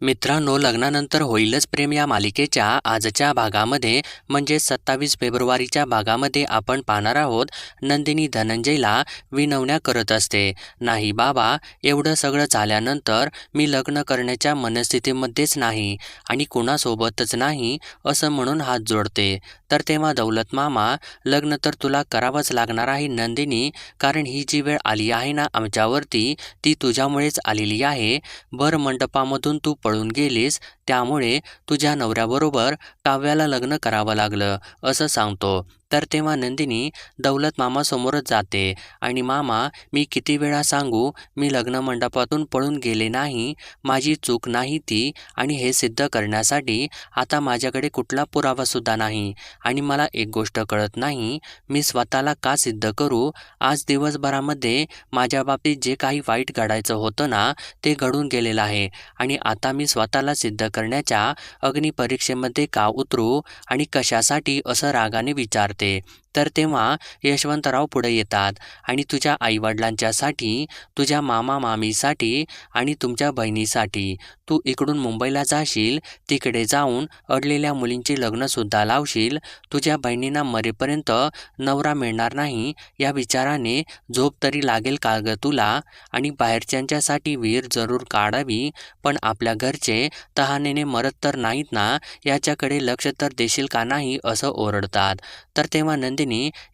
मित्रांनो लग्नानंतर होईलच प्रेम या मालिकेच्या आजच्या भागामध्ये. म्हणजे सत्तावीस फेब्रुवारीच्या भागामध्ये आपण पाहणार आहोत नंदिनी धनंजयला विनवण्या करत असते. नाही बाबा एवढं सगळं झाल्यानंतर मी लग्न करण्याच्या मनस्थितीमध्येच नाही आणि कुणासोबतच नाही असं म्हणून हात जोडते. तर तेव्हा दौलत मामा लग्न तर तुला करावंच लागणार आहे नंदिनी कारण ही जी वेळ आली आहे ना आमच्यावरती ती तुझ्यामुळेच आलेली आहे. भर मंडपामधून तू पळून गेलीस त्यामुळे तुझ्या नवऱ्याबरोबर काव्याला लग्न करावं लागलं असं सांगतो. तर तेव्हा नंदिनी दौलत मामासमोरच जाते आणि मामा मी किती वेळा सांगू मी लग्न मंडपातून पळून गेले नाही माझी चूक नाही ती आणि हे सिद्ध करण्यासाठी आता माझ्याकडे कुठला पुरावासुद्धा नाही आणि मला एक गोष्ट कळत नाही मी स्वतःला का सिद्ध करू? आज दिवसभरामध्ये माझ्या बाबतीत जे काही वाईट घडायचं होतं ना ते घडून गेलेलं आहे आणि आता मी स्वतःला सिद्ध करण्याच्या अग्निपरीक्षेमध्ये का उतरू आणि कशासाठी असं रागाने विचारते. तर तेव्हा यशवंतराव पुढे येतात. आणि तुझ्या आईवडिलांच्यासाठी तुझ्या मामा मामीसाठी आणि तुमच्या बहिणीसाठी. तू इकडून मुंबईला जाशील तिकडे जाऊन अडलेल्या मुलींची लग्नसुद्धा लावशील. तुझ्या बहिणींना मरेपर्यंत नवरा मिळणार नाही या विचाराने झोप तरी लागेल का ग तुला? आणि बाहेरच्यांच्यासाठी विहीर जरूर काढावी पण आपल्या घरचे तहानेने मरत तर नाहीत ना? याच्याकडे लक्ष तर देशील का नाही? असं ओरडतात. तर तेव्हा नंदिनी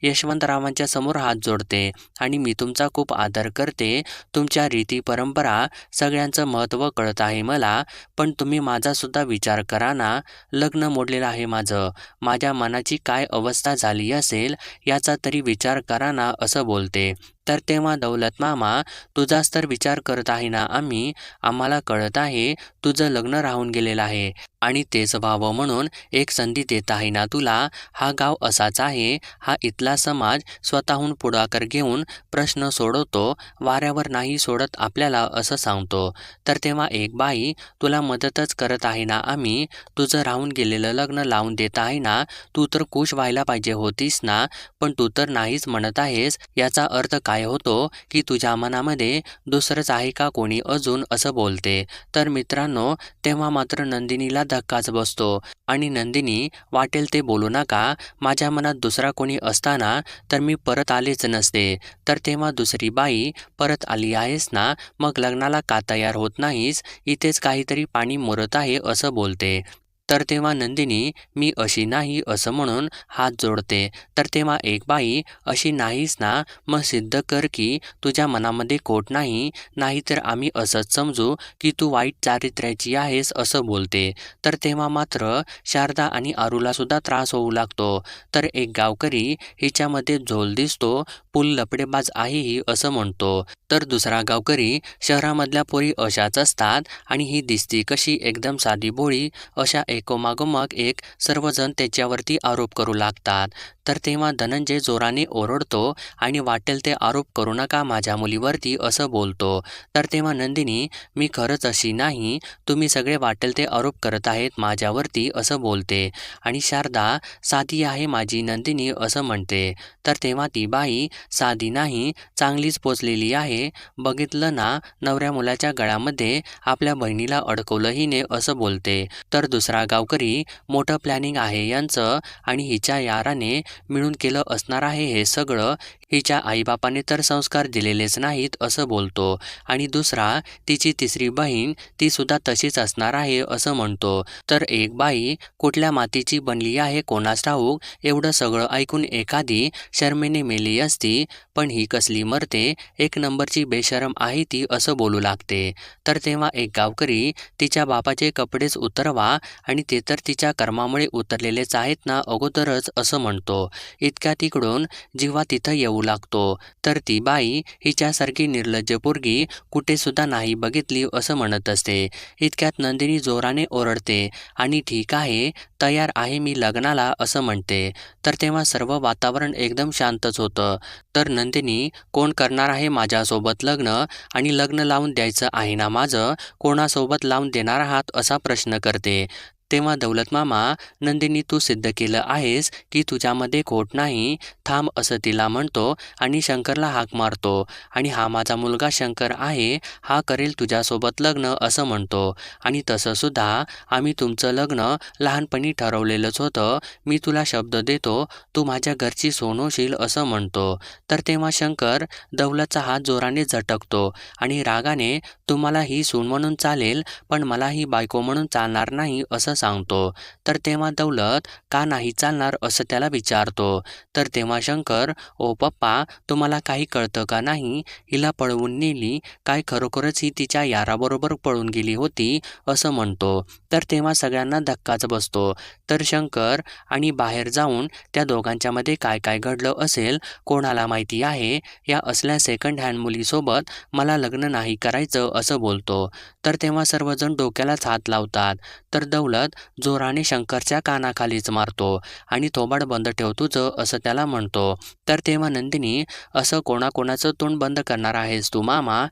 यशवंतरावांच्या समोर हात जोडते आणि मी तुमचा खूप आदर करते. तुमच्या रीती परंपरा सगळ्यांचं महत्त्व कळत आहे मला पण तुम्ही माझासुद्धा विचार करा ना. लग्न मोडलेलं आहे माझं. माझ्या मनाची काय अवस्था झाली असेल याचा तरी विचार करा ना असं बोलते. तर तेव्हा दौलत मामा तुझाच तर विचार करत आहे ना आम्ही आम्हाला कळत आहे तुझं लग्न राहून गेलेलं आहे. आणि तेच व्हावं म्हणून एक संधी देत आहे ना तुला हा गाव असाच आहे हा इथला समाज स्वतःहून पुढाकार घेऊन प्रश्न सोडवतो वाऱ्यावर नाही सोडत आपल्याला असं सांगतो. तर तेव्हा एक बाई तुला मदतच करत आहे ना आम्ही तुझं राहून गेलेलं लग्न लावून देत आहे ना तू तर खुश व्हायला पाहिजे होतीस ना पण तू तर नाहीच म्हणत आहेस याचा अर्थ काय? काय होतो की तुझ्या मनामध्ये दुसरंच आहे का कोणी अजून असं बोलते? तर मित्रांनो तेव्हा मात्र नंदिनीला धक्काच बसतो. आणि नंदिनी वाटेल ते बोलू नका. माझ्या मनात दुसरा कोणी असताना तर मी परत आलेच नसते. तर तेव्हा दुसरी बाई परत आली आहेस ना? मग लग्नाला का तयार होत नाहीस? इथेच काहीतरी पाणी मुरत आहे असं बोलते. तर तेव्हा नंदिनी मी अशी नाही असं म्हणून हात जोडते. तर तेव्हा एक बाई अशी नाहीस ना मग सिद्ध कर की तुझ्या मनामध्ये कोट नाही. नाहीतर आम्ही असंच समजू की तू वाईट चारित्र्याची आहेस असं बोलते. तर तेव्हा मात्र शारदा आणि आरूलासुद्धा त्रास होऊ लागतो. तर एक गावकरी हिच्यामध्ये झोल दिसतो पुल लपडेबाज आहेही असं म्हणतो. तर दुसरा गावकरी शहरामधल्या पोरी अशाच असतात आणि ही दिसती कशी? एकदम साधी भोळी अशा एकोमागोमाग एक सर्वजण त्याच्यावरती आरोप करू लागतात. तर तेव्हा धनंजय जोराने ओरडतो आणि वाटेल ते आरोप करू नका माझ्या मुलीवरती असं बोलतो. तर तेव्हा नंदिनी मी खरंच अशी नाही. तुम्ही सगळे वाटेल ते आरोप करत आहेत माझ्यावरती असं बोलते. आणि शारदा साधी आहे माझी नंदिनी असं म्हणते. तर तेव्हा ती बाई साधी नाही चांगलीच पोचलेली आहे. बघितलं ना नवऱ्या मुलाच्या गळ्यामध्ये आपल्या बहिणीला अडकवलं हिने असं बोलते. तर दुसरा गावकरी मोठं प्लॅनिंग आहे यांचं आणि हिच्या याराने मिळून केलं असणार आहे हे सगळं हिच्या आईबापाने तर संस्कार दिलेलेच नाहीत असं बोलतो. आणि दुसरा तिची तिसरी बहीण ती सुद्धा तशीच असणार आहे असं म्हणतो. तर एक बाई कुठल्या मातीची बनली आहे कोणास ठाऊक? एवढं सगळं ऐकून एखादी शर्मेने मेली असती पण ही कसली मरते? एक नंबरची बेशरम आहे ती असं बोलू लागते. तर तेव्हा एक गावकरी तिच्या बापाचे कपडेच उतरवा आणि ते तर तिच्या कर्मामुळे उतरलेलेच आहेत ना अगोदरच असं म्हणतो. इतक्या तिकडून जेव्हा तिथं येऊ लागतो. तर ती बाई हिच्यासारखी निर्लज्ज पोरगी कुठे सुद्धा नाही बघितली असं म्हणत असते. इतक्यात नंदिनी जोराने ओरडते आणि ठीक आहे तयार आहे मी लग्नाला असं म्हणते. तर तेव्हा सर्व वातावरण एकदम शांतच होतं. तर नंदिनी कोण करणार आहे माझ्यासोबत लग्न? आणि लग्न लावून द्यायचं आहे ना माझं? कोणासोबत लावून देणार आहात? असा प्रश्न करते. तेव्हा दौलत मामा नंदिनी तू सिद्ध केलं आहेस की तुझ्यामध्ये खोट नाही. थांब असं तिला म्हणतो आणि शंकरला हाक मारतो. आणि हा माझा मुलगा शंकर आहे हा करेल तुझ्यासोबत लग्न असं म्हणतो. आणि तसंसुद्धा आम्ही तुमचं लग्न लहानपणी ठरवलेलंच होतं. मी तुला शब्द देतो तू माझ्या घरची सोनोशील असं म्हणतो. तर तेव्हा शंकर दौलतचा हात जोराने झटकतो आणि रागाने तुम्हाला ही सून म्हणून चालेल पण मला ही बायको म्हणून चालणार नाही असं सांगतो. तर तेव्हा दौलत का नाही चालणार असं त्याला विचारतो. तर तेव्हा शंकर ओ पप्पा तुम्हाला काही कळतं का नाही? हिला पळवून नेली. काय खरोखरच ही तिच्या याराबरोबर पळून गेली होती असं म्हणतो. तर तेव्हा सगळ्यांना धक्काच बसतो. तर शंकर आणि बाहेर जाऊन त्या दोघांच्यामध्ये काय काय घडलं असेल कोणाला माहिती आहे? या असल्या सेकंड हँड मुलीसोबत मला लग्न नाही करायचं असं बोलतो. तर तेव्हा सर्वजण डोक्यालाच हात लावतात. तर दौलत जोराने शंकरच्या कानाखालीच मारतो आणि थोबाड बंद ठेव तुझं असं त्याला म्हणतो. तर तेव्हा नंदिनी असं कोणाकोणाचं तोंड बंद करणार आहेस तू मामा?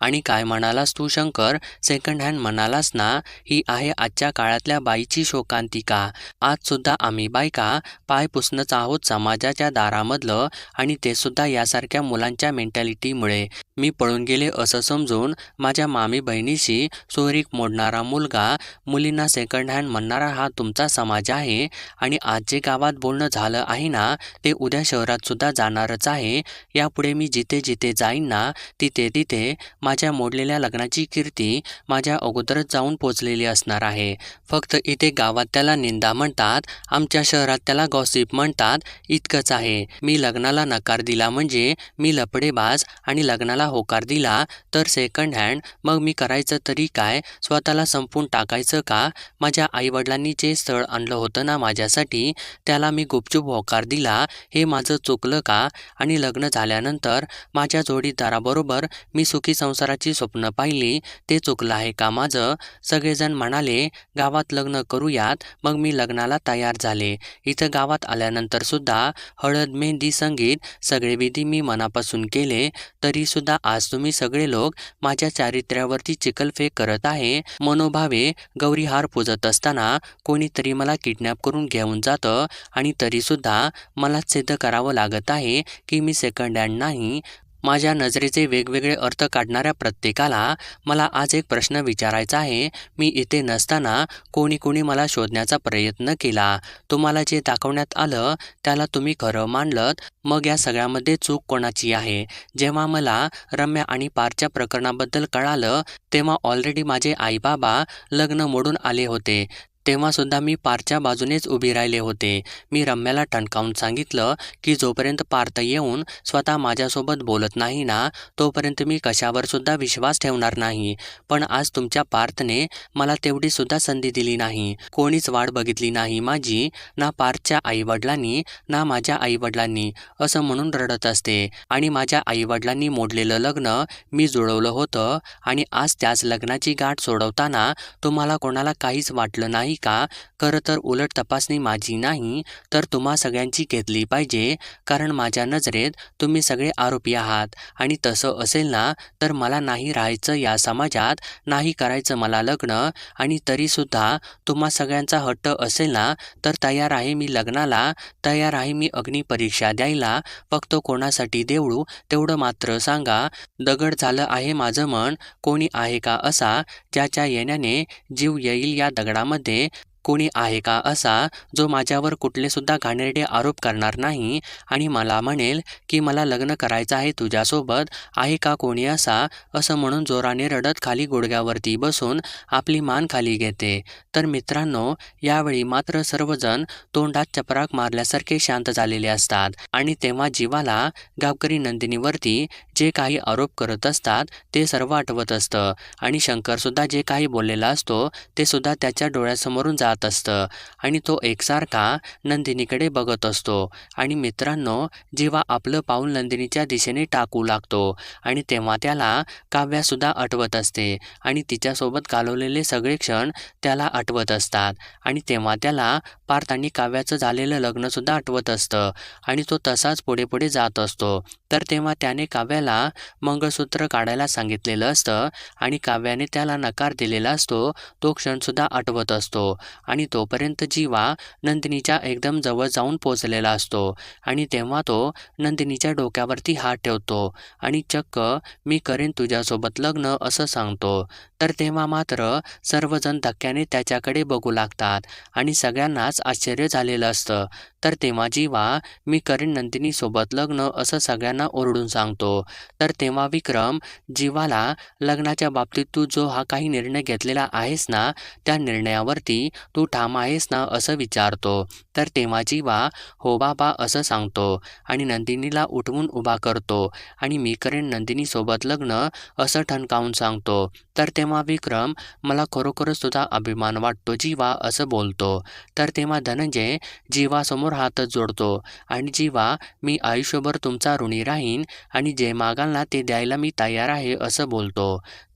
आणि काय म्हणालास तू शंकर? सेकंड हँड म्हणालास ना? ही आहे आजच्या काळातल्या बाईची शोकांतिका. आजसुद्धा आम्ही बायका पाय पुसणंच आहोत समाजाच्या दारामधलं आणि ते सुद्धा यासारख्या मुलांच्या मेंटॅलिटीमुळे मी पळून गेले असं समजून माझ्या मामी बहिणीशी सोयरीक मोडणारा मुलगा मुलींना सेकंड हँड म्हणणारा हा तुमचा समाज आहे आणि आज जे गावात बोलणं झालं आहे ना ते उद्या शहरात सुद्धा जाणारच आहे. यापुढे मी जिथे जिथे जाईन ना तिथे तिथे माझ्या मोडलेल्या लग्नाची कीर्ती माझ्या अगोदरच जाऊन पोचलेली असणार आहे. फक्त इथे गावात त्याला निंदा म्हणतात आमच्या शहरात त्याला गॉसिप म्हणतात इतकंच आहे. मी लग्नाला नकार दिला म्हणजे मी लपडेबाज आणि लग्नाला होकार दिला तर सेकंड हँड मग मी करायचं तरी काय? स्वतःला संपून टाकायचं का? माझ्या आईवडिलांनी जे स्थळ आणलं होतं ना माझ्यासाठी त्याला मी गुपचूप होकार दिला. हे माझं चुकलं का? आणि लग्न झाल्यानंतर माझ्या जोडीदाराबरोबर मी सुखी संसाराची स्वप्न पाहिली. ते चुकलं आहे का माझं? सगळेजण म्हणाले गावात लग्न करूयात. मग मी लग्नाला तयार झाले. इथं गावात आल्यानंतर सुद्धा हळद मेहंदी संगीत सगळे विधी मी मनापासून केले. तरीसुद्धा आज तुम्ही सगळे लोक माझ्या चारित्र्यावरती चिखलफेक करत आहे. मनोभावे गौरी हार पूजत असताना कोणीतरी मला किडनॅप करून घेऊन जातं आणि तरीसुद्धा मला सिद्ध करावं लागत आहे की मी सेकंड हँड नाही. माझ्या नजरेचे वेगवेगळे अर्थ काढणाऱ्या प्रत्येकाला मला आज एक प्रश्न विचारायचा आहे. मी इथे नसताना कोणी कोणी मला शोधण्याचा प्रयत्न केला. तुम्हाला जे दाखवण्यात आलं त्याला तुम्ही खरं मानलं मग या सगळ्यामध्ये चूक कोणाची आहे? जेव्हा मला रम्या आणि पारच्या प्रकरणाबद्दल कळालं तेव्हा ऑलरेडी माझे आईबाबा लग्न मोडून आले होते. तेव्हासुद्धा मी पारच्या बाजूनेच उभी राहिले होते. मी रम्याला ठणकावून सांगितलं की जोपर्यंत पार्थ येऊन स्वतः माझ्यासोबत बोलत नाही ना तोपर्यंत मी कशावर सुद्धा विश्वास ठेवणार नाही. पण आज तुमच्या पार्थने मला तेवढीसुद्धा संधी दिली नाही. कोणीच वाट बघितली नाही माझी ना पार्थच्या आईवडिलांनी ना माझ्या आईवडिलांनी असं म्हणून रडत असते. आणि माझ्या आईवडिलांनी मोडलेलं लग्न मी जुळवलं होतं. आणि आज त्याच लग्नाची गाठ सोडवताना तुम्हाला कोणाला काहीच वाटलं नाही का? खरं तर उलट तपासणी माझी नाही तर तुम्हा सगळ्यांची घेतली पाहिजे कारण माझ्या नजरेत तुम्ही सगळे आरोपी आहात. आणि तसं असेल ना तर मला नाही राहायचं या समाजात नाही करायचं मला लग्न. आणि तरीसुद्धा तुम्हा सगळ्यांचा हट्ट असेल ना तर तयार आहे मी लग्नाला तयार आहे मी अग्निपरीक्षा द्यायला फक्त कोणासाठी देवळू तेवढं मात्र सांगा. दगड झालं आहे माझं मन कोणी आहे का असा ज्याच्या येण्याने जीव येईल या दगडामध्ये कोणी आहे का असा जो माझ्यावर कुठले सुद्धा घाणेरडे आरोप करणार नाही आणि मला म्हणेल की मला लग्न करायचं आहे तुझ्यासोबत आहे का कोणी असा? असं म्हणून जोराने रडत खाली गुडघ्यावरती बसून आपली मान खाली घेते. तर मित्रांनो यावेळी मात्र सर्वजण तोंडात चपराक मारल्यासारखे शांत झालेले असतात आणि तेव्हा जीवाला गावकरी नंदिनीवरती जे काही आरोप करत असतात ते सर्व आठवत असतं. आणि शंकरसुद्धा जे काही बोललेला असतो ते सुद्धा त्याच्या डोळ्यासमोरून जात असतं. आणि तो एकसारखा नंदिनीकडे बघत असतो. आणि मित्रांनो जेव्हा आपलं पाऊल नंदिनीच्या दिशेने टाकू लागतो आणि तेव्हा त्याला काव्यासुद्धा आठवत असते. आणि तिच्यासोबत घालवलेले सगळे क्षण त्याला आठवत असतात. आणि तेव्हा त्याला पार्थ आणि काव्याचं झालेलं लग्नसुद्धा आठवत असतं. आणि तो तसाच पुढे पुढे जात असतो. तर तेव्हा त्याने काव्याला काव्याला मंगळसूत्र काढायला सांगितलेलं असतं आणि काव्याने त्याला नकार दिलेला असतो तो क्षणसुद्धा आठवत असतो आणि तोपर्यंत जीवा नंदिनीच्या एकदम जवळ जाऊन पोचलेला असतो आणि तेव्हा तो नंदिनीच्या डोक्यावरती हात ठेवतो आणि चक्क मी करेन तुझ्यासोबत लग्न असं सांगतो. तर तेव्हा मात्र सर्वजण धक्क्याने त्याच्याकडे बघू लागतात आणि सगळ्यांनाच आश्चर्य झालेलं असतं. तर तेव्हा जीवा मी करेन नंदिनीसोबत लग्न असं सगळ्यांना ओरडून सांगतो तर तेव्हा विक्रम जीवाला लग्नाच्या बाबतीत तू जो हा काही निर्णय घेतलेला आहेस ना त्या निर्णयावरती तू ठाम आहेस ना असं विचारतो. तर तेव्हा जीवा हो बाबा असं सांगतो आणि नंदिनीला उठवून उभा करतो आणि मी करेन नंदिनीसोबत लग्न असं ठणकावून सांगतो. तर तेव्हा विक्रम मला खरोखरच तुझा अभिमान वाटतो जीवा असं बोलतो. तर तेव्हा धनंजय जीवासमोर हातच जोडतो आणि जीवा मी आयुष्यभर तुमचा ऋणी राहीन आणि जे मागाल ना ते द्यायला मी तयार आहे असं बोलतो.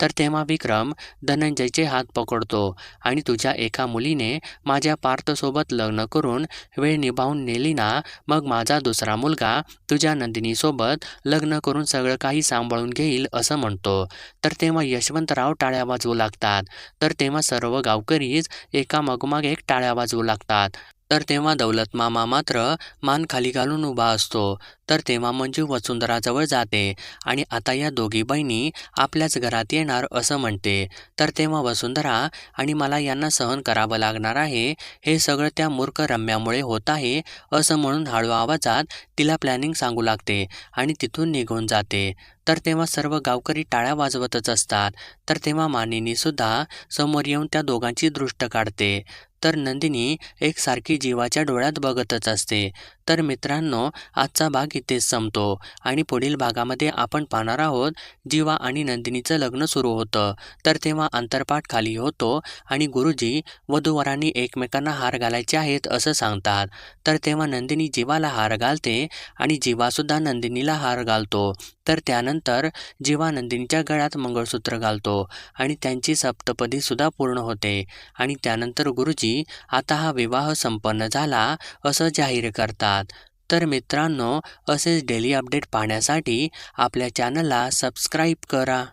तर तेव्हा विक्रम धनंजयचे हात पकडतो आणि तुझ्या एका मुलीने माझ्या पार्थसोबत लग्न करून वेळ निभावून नेली ना मग माझा दुसरा मुलगा तुझ्या नंदिनीसोबत लग्न करून सगळं काही सांभाळून घेईल असं म्हणतो. तर तेव्हा यशवंतराव टाळ्या वाजवू लागतात. तर तेव्हा सर्व गावकरीच एका मगमाग एक टाळ्या वाजवू लागतात. तर तेव्हा दौलत मामा मात्र मान खाली घालून उभा असतो. तर तेव्हा मंजू वसुंधराजवळ जाते आणि आता या दोघी बहिणी आपल्याच घरात येणार असं म्हणते. तर तेव्हा वसुंधरा आणि मला यांना सहन करावं लागणार आहे. हे सगळं त्या मूर्ख रम्यामुळे होत आहे असं म्हणून हळू आवाजात तिला प्लॅनिंग सांगू लागते आणि तिथून निघून जाते. तर तेव्हा सर्व गावकरी टाळ्या वाजवतच असतात. तर तेव्हा मानिनीसुद्धा समोर येऊन त्या दोघांची दृष्ट काढते. तर नंदिनी एकसारखी जीवाच्या डोळ्यात बघतच असते. तर मित्रांनो आजचा भाग इथेच संपतो आणि पुढील भागामध्ये आपण पाहणार आहोत जीवा आणि नंदिनीचं लग्न सुरू होतं. तर तेव्हा अंतरपाठ खाली होतो आणि गुरुजी वधूवरांनी एकमेकांना हार घालायचे आहेत असं सांगतात. तर तेव्हा नंदिनी जीवाला हार घालते आणि जीवासुद्धा नंदिनीला हार घालतो. तर त्यानंतर जीवानंदिनीच्या गळ्यात मंगळसूत्र घालतो आणि त्यांची सप्तपदीसुद्धा पूर्ण होते. आणि त्यानंतर गुरुजी आता हा विवाह संपन्न झाला असं जाहीर करतात. तर मित्रांनो असेच डेली अपडेट पाहण्यासाठी आपल्या चॅनलला सबस्क्राईब करा.